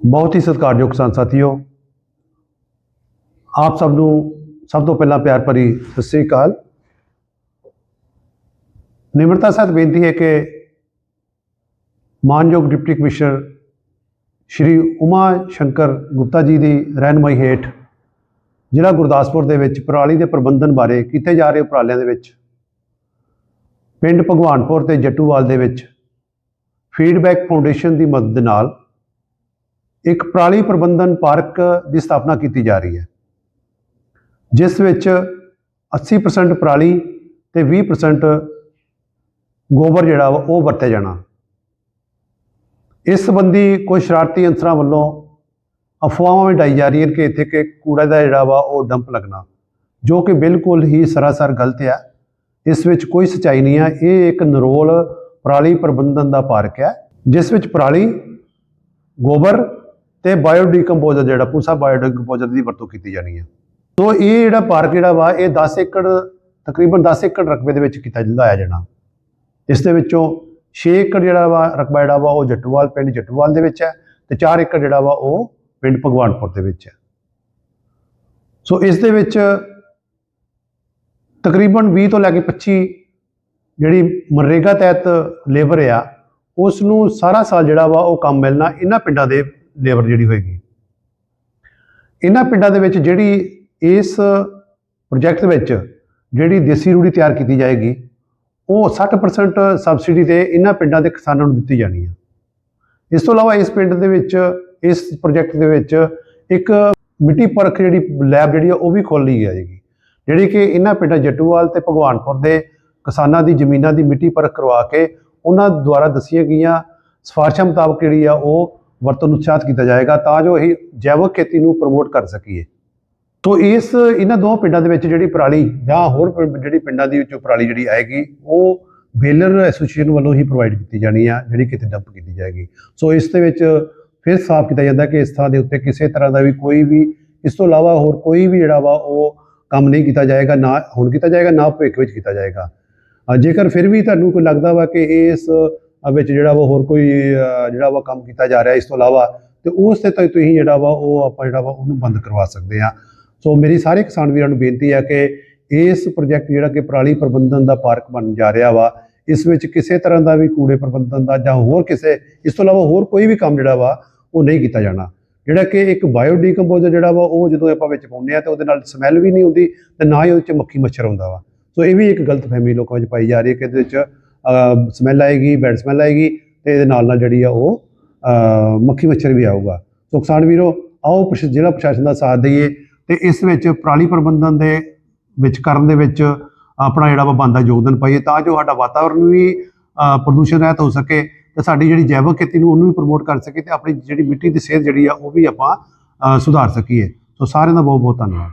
ਬਹੁਤ ਹੀ ਸਤਿਕਾਰਯੋਗ ਕਿਸਾਨ ਸਾਥੀਓ, ਆਪ ਸਭ ਨੂੰ ਸਭ ਤੋਂ ਪਹਿਲਾਂ ਪਿਆਰ ਭਰੀ ਸਤਿ ਸ੍ਰੀ ਅਕਾਲ। ਨਿਮਰਤਾ ਸਹਿਤ ਬੇਨਤੀ ਹੈ ਕਿ ਮਾਨਯੋਗ ਡਿਪਟੀ ਕਮਿਸ਼ਨਰ ਸ਼੍ਰੀ ਉਮਾ ਸ਼ੰਕਰ ਗੁਪਤਾ ਜੀ ਦੀ ਰਹਿਨਮਾਈ ਹੇਠ ਜ਼ਿਲ੍ਹਾ ਗੁਰਦਾਸਪੁਰ ਦੇ ਵਿੱਚ ਪਰਾਲੀ ਦੇ ਪ੍ਰਬੰਧਨ ਬਾਰੇ ਕੀਤੇ ਜਾ ਰਹੇ ਉਪਰਾਲਿਆਂ ਦੇ ਵਿੱਚ, ਪਿੰਡ ਭਗਵਾਨਪੁਰ ਤੇ ਜੱਟੂਵਾਲ ਦੇ ਵਿੱਚ ਫੀਡਬੈਕ ਫਾਊਂਡੇਸ਼ਨ ਦੀ ਮਦਦ ਨਾਲ ਇੱਕ ਪਰਾਲੀ ਪ੍ਰਬੰਧਨ ਪਾਰਕ ਦੀ ਸਥਾਪਨਾ ਕੀਤੀ ਜਾ ਰਹੀ ਹੈ, ਜਿਸ ਵਿੱਚ 80% ਪਰਾਲੀ ਤੇ 20% ਗੋਬਰ ਜਿਹੜਾ ਵਾ ਉਹ ਵਰਤਿਆ ਜਾਣਾ। ਇਸ ਸੰਬੰਧੀ ਕੁਝ ਸ਼ਰਾਰਤੀ ਅੰਸਰਾਂ ਵੱਲੋਂ ਅਫਵਾਹਾਂ ਵੀ ਡਾਈ ਜਾ ਰਹੀਆਂ ਕਿ ਇੱਥੇ ਕਿ ਕੂੜਾ ਦਾ ਜਿਹੜਾ ਵਾ ਉਹ ਡੰਪ ਲੱਗਣਾ, ਜੋ ਕਿ ਬਿਲਕੁਲ ਹੀ ਸਰਾਸਰ ਗਲਤ ਹੈ ਇਸ ਵਿੱਚ ਕੋਈ ਸਚਾਈ ਨਹੀਂ ਹੈ ਇਹ ਇੱਕ ਨਰੋਲ ਪਰਾਲੀ ਪ੍ਰਬੰਧਨ ਦਾ ਪਾਰਕ ਹੈ ਜਿਸ ਵਿੱਚ ਪਰਾਲੀ, ਗੋਬਰ ਤੇ ਬਾਇਓਡੀਕੰਪੋਜ਼ਰ ਜਿਹੜਾ ਪੂਸਾ ਬਾਇਓ ਬਾਇਓਡੀਕੰਪੋਜ਼ਰ ਦੀ ਵਰਤੋਂ ਕੀਤੀ ਜਾਣੀ ਹੈ। ਸੋ ਇਹ ਜਿਹੜਾ ਪਾਰਕ ਜਿਹੜਾ ਵਾ, ਇਹ 10 ਏਕੜ, ਤਕਰੀਬਨ 10 ਏਕੜ ਰਕਬੇ ਦੇ ਵਿੱਚ ਕੀਤਾ ਲਾਇਆ ਜਾਣਾ। ਇਸ ਦੇ ਵਿੱਚੋਂ 6 ਏਕੜ ਜਿਹੜਾ ਵਾ, ਰਕਬਾ ਜਿਹੜਾ ਵਾ, ਉਹ ਜੱਟੂਵਾਲ, ਪਿੰਡ ਜੱਟੂਵਾਲ ਦੇ ਵਿੱਚ ਹੈ ਤੇ 4 ਏਕੜ ਜਿਹੜਾ ਵਾ, ਉਹ ਪਿੰਡ ਭਗਵਾਨਪੁਰ ਦੇ ਵਿੱਚ ਹੈ। ਸੋ ਇਸ ਦੇ ਵਿੱਚ ਤਕਰੀਬਨ 20 ਤੋਂ ਲੈ ਕੇ 25 ਜਿਹੜੀ ਮਨਰੇਗਾ ਤਹਿਤ ਲੇਬਰ ਆ, ਉਸ ਨੂੰ ਸਾਰਾ ਸਾਲ ਜਿਹੜਾ ਵਾ, ਉਹ ਕੰਮ ਮਿਲਣਾ ਇਹਨਾਂ ਪਿੰਡਾਂ ਦੇ ਲੇਬਰ ਜਿਹੜੀ ਹੋਏਗੀ। ਇਹਨਾਂ ਪਿੰਡਾਂ ਦੇ ਵਿੱਚ ਜਿਹੜੀ ਇਸ ਪ੍ਰੋਜੈਕਟ ਵਿੱਚ ਜਿਹੜੀ ਦੇਸੀ ਰੂੜੀ ਤਿਆਰ ਕੀਤੀ ਜਾਏਗੀ, ਉਹ 60% ਸਬਸਿਡੀ ਤੇ ਇਹਨਾਂ ਪਿੰਡਾਂ ਦੇ ਕਿਸਾਨਾਂ ਨੂੰ ਦਿੱਤੀ ਜਾਣੀ ਹੈ ਇਸ ਤੋਂ ਇਲਾਵਾ ਇਸ ਪਿੰਡ ਦੇ ਵਿੱਚ, ਇਸ ਪ੍ਰੋਜੈਕਟ ਦੇ ਵਿੱਚ ਇੱਕ ਮਿੱਟੀ ਪਰਖ ਜਿਹੜੀ ਲੈਬ ਜਿਹੜੀ ਆ, ਉਹ ਵੀ ਖੋਲ੍ਹੀ ਜਾਏਗੀ। ਜਿਹੜੀ ਕਿ ਇਹਨਾਂ ਪਿੰਡਾਂ ਜੱਟੂਵਾਲ ਤੇ ਭਗਵਾਨਪੁਰ ਦੇ ਕਿਸਾਨਾਂ ਦੀ ਜ਼ਮੀਨਾਂ ਦੀ ਮਿੱਟੀ ਪਰਖ ਕਰਵਾ ਕੇ ਉਹਨਾਂ ਦੁਆਰਾ ਦੱਸੀਆਂ ਗਈਆਂ ਸਿਫਾਰਸ਼ਾਂ ਮੁਤਾਬਕ ਜਿਹੜੀ ਆ, ਉਹ ਵਰਤੋਂ ਨੂੰ ਉਤਸ਼ਾਹਿਤ ਕੀਤਾ ਜਾਏਗਾ ਤਾਂ ਜੋ ਇਹ ਜੈਵਿਕ ਖੇਤੀ ਨੂੰ ਪ੍ਰਮੋਟ ਕਰ ਸਕੀਏ। ਤੋ ਇਸ, ਇਹਨਾਂ ਦੋ ਪਿੰਡਾਂ ਦੇ ਵਿੱਚ ਜਿਹੜੀ ਪਰਾਲੀ ਜਾਂ ਹੋਰ ਪਿੰ- ਜਿਹੜੀ ਪਿੰਡਾਂ ਦੀ ਵਿੱਚੋਂ ਪਰਾਲੀ ਜਿਹੜੀ ਆਏਗੀ, ਉਹ ਬੇਲਰ ਐਸੋਸੀਏਸ਼ਨ ਵੱਲੋਂ ਹੀ ਪ੍ਰੋਵਾਈਡ ਕੀਤੀ ਜਾਣੀ ਆ, ਜਿਹੜੀ ਕਿਤੇ ਡੰਪ ਕੀਤੀ ਜਾਏਗੀ। ਸੋ ਇਸ ਦੇ ਵਿੱਚ ਫਿਰ ਸਾਫ਼ ਕੀਤਾ ਜਾਂਦਾ ਕਿ ਇਸ ਥਾਂ ਦੇ ਉੱਤੇ ਕਿਸੇ ਤਰ੍ਹਾਂ ਦਾ ਵੀ ਕੋਈ ਵੀ, ਇਸ ਤੋਂ ਇਲਾਵਾ ਹੋਰ ਕੋਈ ਵੀ ਜਿਹੜਾ ਵਾ ਉਹ ਕੰਮ ਨਹੀਂ ਕੀਤਾ ਜਾਏਗਾ, ਨਾ ਹੁਣ ਕੀਤਾ ਜਾਏਗਾ, ਨਾ ਭਵਿੱਖ ਵਿੱਚ ਕੀਤਾ ਜਾਏਗਾ। ਜੇਕਰ ਫਿਰ ਵੀ ਤੁਹਾਨੂੰ ਕੋਈ ਲੱਗਦਾ ਵਾ ਕਿ ਇਸ ਵਿੱਚ ਜਿਹੜਾ ਵਾ ਹੋਰ ਕੋਈ ਜਿਹੜਾ ਵਾ ਕੰਮ ਕੀਤਾ ਜਾ ਰਿਹਾ ਇਸ ਤੋਂ ਇਲਾਵਾ, ਤੇ ਉਸ ਤੇ ਤੁਸੀਂ ਜਿਹੜਾ ਵਾ ਉਹ ਆਪਾਂ ਜਿਹੜਾ ਵਾ ਉਹਨੂੰ ਬੰਦ ਕਰਵਾ ਸਕਦੇ ਆ ਸੋ ਮੇਰੀ ਸਾਰੇ ਕਿਸਾਨ ਵੀਰਾਂ ਨੂੰ ਬੇਨਤੀ ਹੈ ਕਿ ਇਸ ਪ੍ਰੋਜੈਕਟ ਜਿਹੜਾ ਕਿ ਪਰਾਲੀ ਪ੍ਰਬੰਧਨ ਦਾ ਪਾਰਕ ਬਣ ਜਾ ਰਿਹਾ ਵਾ, ਇਸ ਵਿੱਚ ਕਿਸੇ ਤਰ੍ਹਾਂ ਦਾ ਵੀ ਕੂੜੇ ਪ੍ਰਬੰਧਨ ਦਾ ਜਾਂ ਹੋਰ ਕਿਸੇ, ਇਸ ਤੋਂ ਇਲਾਵਾ ਹੋਰ ਕੋਈ ਵੀ ਕੰਮ ਜਿਹੜਾ ਵਾ ਉਹ ਨਹੀਂ ਕੀਤਾ ਜਾਣਾ। ਜਿਹੜਾ ਕਿ ਇੱਕ ਬਾਇਓ ਡੀਕੰਪੋਜਰ ਜਿਹੜਾ ਵਾ ਉਹ ਜਦੋਂ ਆਪਾਂ ਵਿੱਚ ਪਾਉਂਦੇ ਆ ਤੇ ਉਹਦੇ ਨਾਲ ਸਮੈਲ ਵੀ ਨਹੀਂ ਹੁੰਦੀ ਤੇ ਨਾ ਹੀ ਉਹਦੇ ਚ ਮੱਖੀ ਮੱਛਰ ਹੁੰਦਾ ਵਾ। ਸੋ ਇਹ ਵੀ ਇੱਕ ਗਲਤਫਹਿਮੀ ਲੋਕਾਂ ਵਿੱਚ ਪਾਈ ਜਾ ਰਹੀ ਹੈ ਕਿ ਇਹਦੇ ਵਿੱਚ ਸਮੈਲ ਆਏਗੀ ਬੈਡ ਸਮੈਲ ਆਏਗੀ ਤੇ ਇਹਦੇ ਨਾਲ ਨਾਲ ਜਿਹੜੀ ਆ ਉਹ ਮੱਖੀ ਮੱਛਰ ਵੀ ਆਊਗਾ। ਸੋ ਕਿਸਾਨ ਵੀਰੋ, ਆਓ ਜ਼ਿਲ੍ਹਾ ਪ੍ਰਸ਼ਾਸਨ ਦਾ ਸਾਥ ਦਈਏ ਤੇ ਇਸ ਵਿੱਚ ਪਰਾਲੀ ਪ੍ਰਬੰਧਨ ਦੇ ਵਿੱਚ ਕਰਨ ਦੇ ਵਿੱਚ ਆਪਣਾ ਜਿਹੜਾ ਵਾ ਬਣਦਾ ਯੋਗਦਾਨ ਪਾਈਏ ਤਾਂ ਜੋ ਸਾਡਾ ਵਾਤਾਵਰਨ ਵੀ ਪ੍ਰਦੂਸ਼ਣ ਰਹਿਤ ਹੋ ਸਕੇ ਤੇ ਸਾਡੀ ਜਿਹੜੀ ਜੈਵਿਕ ਖੇਤੀ ਨੂੰ ਉਹਨੂੰ ਵੀ ਪ੍ਰਮੋਟ ਕਰ ਸਕੇ ਤੇ ਆਪਣੀ ਜਿਹੜੀ ਮਿੱਟੀ ਦੀ ਸਿਹਤ ਜਿਹੜੀ ਆ ਉਹ ਵੀ ਆਪਾਂ ਸੁਧਾਰ ਸਕੀਏ। ਸੋ ਸਾਰਿਆਂ ਦਾ ਬਹੁਤ ਬਹੁਤ ਧੰਨਵਾਦ।